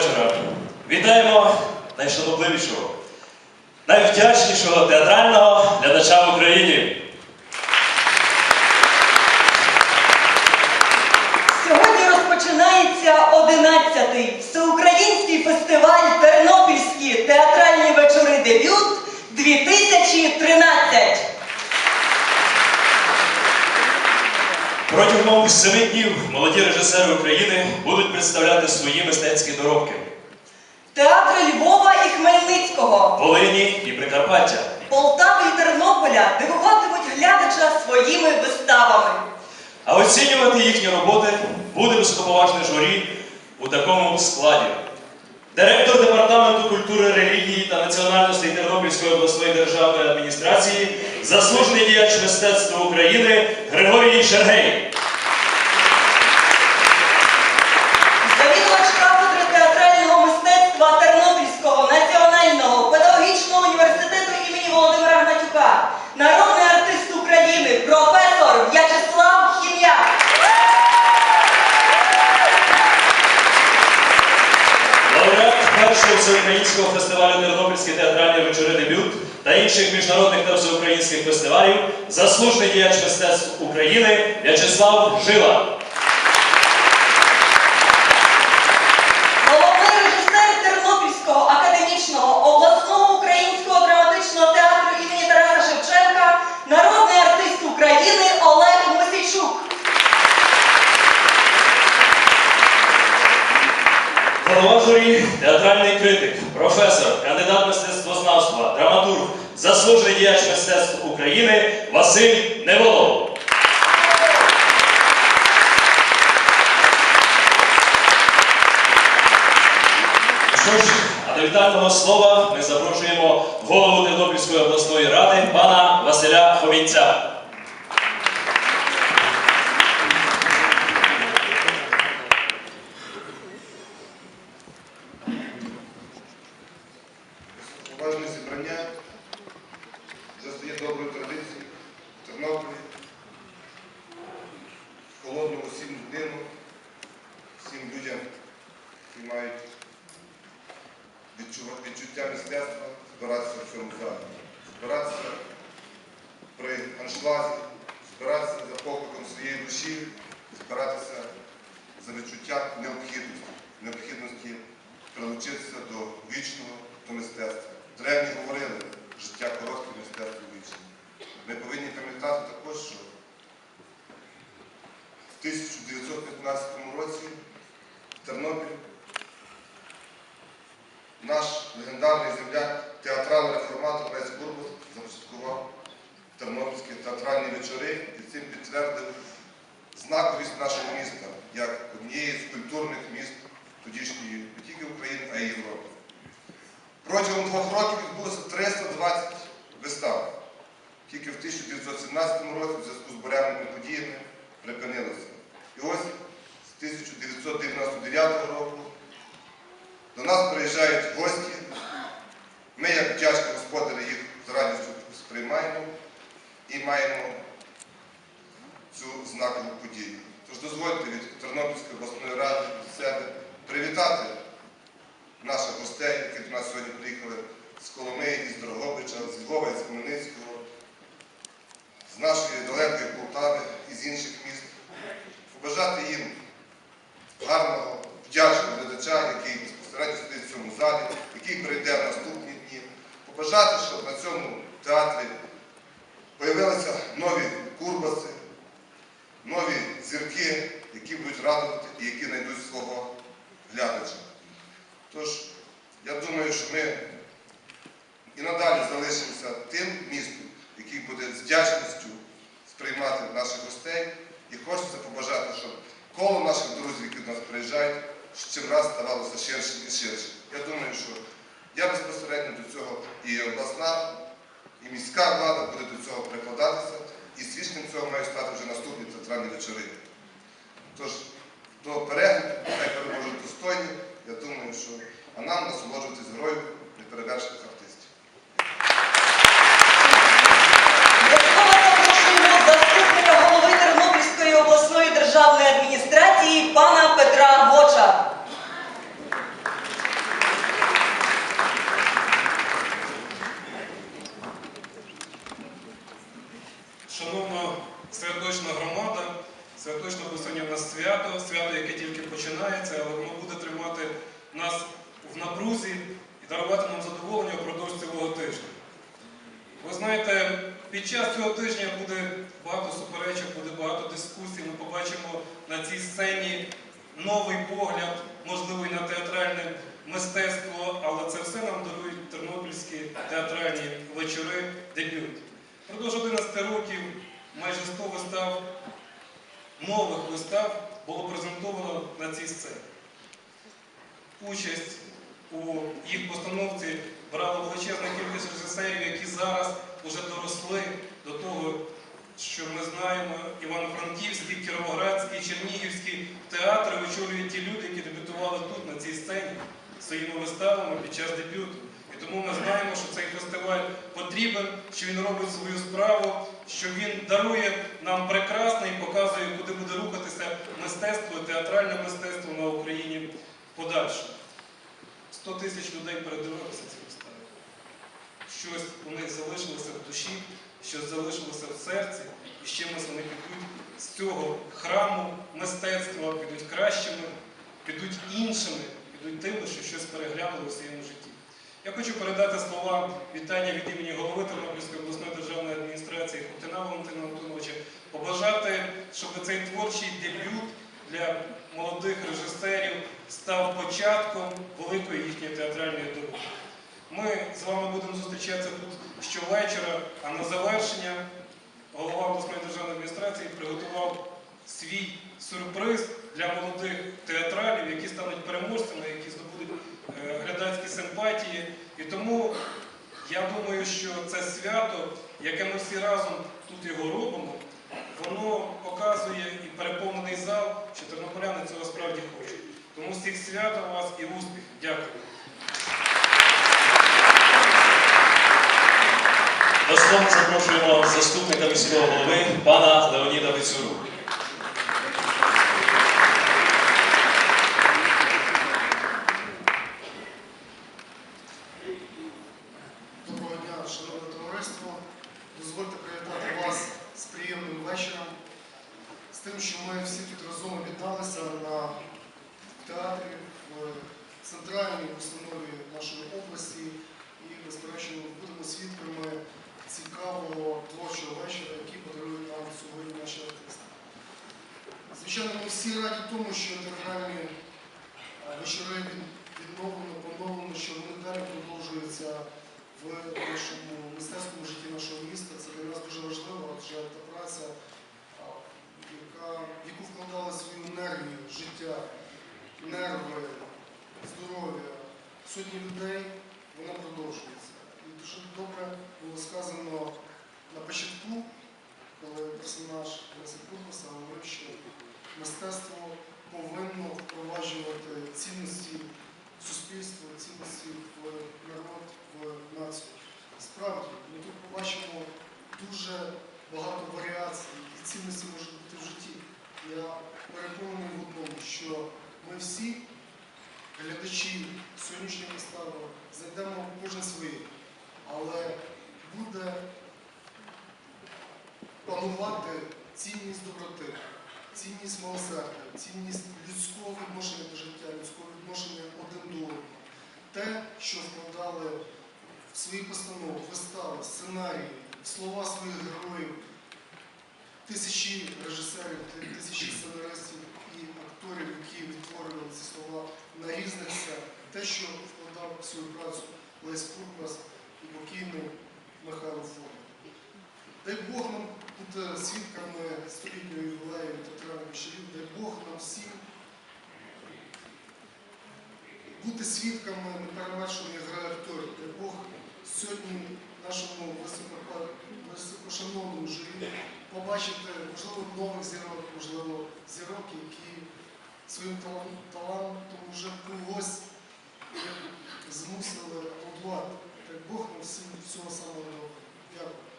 вечора. Вітаємо найшанобливішого, найвдячнішого театрального глядача в Україні. Сьогодні розпочинається 11-й всеукраїнський фестиваль Тернопільські театральні вечори дебют Протягом семи днів молоді режисери України будуть представляти свої мистецькі доробки Театри Львова і Хмельницького, Волині і Прикарпаття. Полтави і Тернополя дивуватимуть глядача своїми виставами. А оцінювати їхні роботи буде високоповажне журі у такому складі. Директор департаменту культури, релігії та національностей Тернопільської обласної державної адміністрації, заслужений діяч мистецтва України Григорій Шергей. Фестивалю Тернопільські театральні вечори дебют та інших міжнародних та всеукраїнських фестивалів, заслужений діяч мистецтв України В'ячеслав Жила. Критик, професор, кандидат мистецтвознавства, драматург, заслужений діяч мистецтв України Василь Неволов. Що ж, а до вітального слова ми запрошуємо голову Тернопільської обласної ради пана Василя Хомінця. Осінню годину всім людям, які мають відчуття мистецтва, збиратися в цьому залі. Збиратися при аншлагі, збиратися за покликом своєї душі, збиратися за відчуттям необхідності, необхідності прилучитися до вічного, до мистецтва. Древні говорили, життя коротке, мистецтво вічне. Ми повинні пам'ятати також, що в 1915 році в Тернопіль наш легендарний земляк, театральний реформатор Лесь Бурбус започаткував тернопільські театральні вечори і цим підтвердив знаковість нашого міста як однієї з культурних міст тодішньої не тільки України, а й Європи. Протягом двох років відбулося 320 вистав. Тільки в 1917 році в зв'язку з буряними подіями припинилося. І ось з 1999 року до нас приїжджають гості. Ми, як вдячні господарі, їх з радістю сприймаємо і маємо цю знакову подію. Тож дозвольте від Тернопільської обласної ради від себе привітати наших гостей, які до нас сьогодні приїхали з Коломиї, із Дрогобича, з Львова, з Хмельницького, нашої далекої Полтави і з інших міст. Побажати їм гарного, вдячного глядача, який безпосередньо сидить в цьому залі, який прийде в наступні дні. Побажати, щоб на цьому театрі появилися нові курбаси, нові зірки, які будуть радувати і які знайдуть свого глядача. Тож, я думаю, що ми і надалі залишимося тим містом, який буде з вдячністю сприймати наших гостей. І хочеться побажати, щоб коло наших друзів, які до нас приїжджають, чим раз ставалося ширшим і ширшим. Я думаю, що я безпосередньо до цього і обласна, і міська влада буде до цього прикладатися, і свідченням цього мають стати вже наступні театральні вечори. Тож до перегляду, хай переможуть достойні, я думаю, що а нам насолоджуватись грою неперевершених артистів. До слова запрошуємо заступника голови Тернопільської обласної державної адміністрації пана Петра Гоча. святочна громада. Святочно бо сьогодні в нас свято, свято, яке тільки починається, але воно буде тримати нас в напрузі і дарувати нам задоволення впродовж цілого тижня. Ви знаєте, під час цього тижня буде багато суперечок, буде багато дискусій. Ми побачимо на цій сцені новий погляд, можливий на театральне мистецтво, але це все нам дарують тернопільські театральні вечори дебют. Продовж 11 років майже 100 вистав, нових вистав було презентовано на цій сцені. Участь у їх постановці брала величезна кількість режисерів, які зараз вже доросли до того, що ми знаємо, Івано-Франківський, Кіровоградський, Чернігівський театри очолюють ті люди, які дебютували тут, на цій сцені, своїми виставами під час дебюту. І тому ми знаємо, що цей фестиваль потрібен, що він робить свою справу, що він дарує нам прекрасне і показує, куди буде рухатися мистецтво, театральне мистецтво на Україні подальше. 100 тисяч людей передивилися ці вистави. Щось у них залишилося в душі, щось залишилося в серці, і з чимось вони підуть з цього храму мистецтва, підуть кращими, підуть іншими, підуть тими, що щось переглянули у своєму житті. Я хочу передати слова вітання від імені голови Тернопільської обласної державної адміністрації Хутина Валентина Антоновича, побажати, щоб цей творчий дебют для молодих режисерів став початком великої їхньої театральної дороги. Ми з вами будемо зустрічатися тут щовечора, а на завершення голова обласної державної адміністрації приготував свій сюрприз для молодих театралів, які стануть переможцями, які здобудуть е, глядацькі симпатії. І тому я думаю, що це свято, яке ми всі разом тут його робимо, воно показує і переповнений зал, що тернополяни цього справді хочуть. Тому всіх свят у вас і успіх. Дякую. До слова запрошуємо заступника міського голови пана Леоніда Вицюру. Доброго дня, шановне товариство. Дозвольте привітати вас з приємним вечором, з тим, що ми всі тут разом об'єдналися на театрі в центральній установі нашої області і, безперечно, будемо свідками цікавого творчого вечора, який подарують нам сьогодні наші артисти. Звичайно, ми всі раді тому, що театральні е, вечори відновлено, поновлено, що вони далі продовжуються в нашому мистецькому житті нашого міста. Це для нас дуже важливо, адже та праця, яка, в яку вкладали свою енергію, життя, нерви, здоров'я сотні людей, вона продовжується. І дуже добре було сказано на початку, коли персонаж Леся Курбаса що мистецтво повинно впроваджувати цінності суспільства, цінності в народ, в націю. Справді, ми тут побачимо дуже багато варіацій, і цінності можуть бути в житті. Я переконаний в одному, що ми всі, глядачі сьогоднішньої вистави, зайдемо кожен своє, але буде панувати цінність доброти, цінність милосердя, цінність людського відношення до життя, людського відношення один до одного. Те, що вкладали в свої постанови, вистави, сценарії, слова своїх героїв, тисячі режисерів, тисячі сценаристів і акторів, які відтворювали ці слова на різних сценах. Те, що вкладав в свою працю Лесь Курбас і покійний Михайло Фон. Дай Бог нам бути свідками столітньої ювілею театральних вечорів, дай Бог нам всім бути свідками неперевершеної гри акторів. Дай Бог сьогодні нашому високо- високошановному журі побачити, можливо, нових зірок, можливо, зірок, які своїм талантом вже когось змусили аплодувати. Дай Бог нам всім всього самого доброго. Дякую.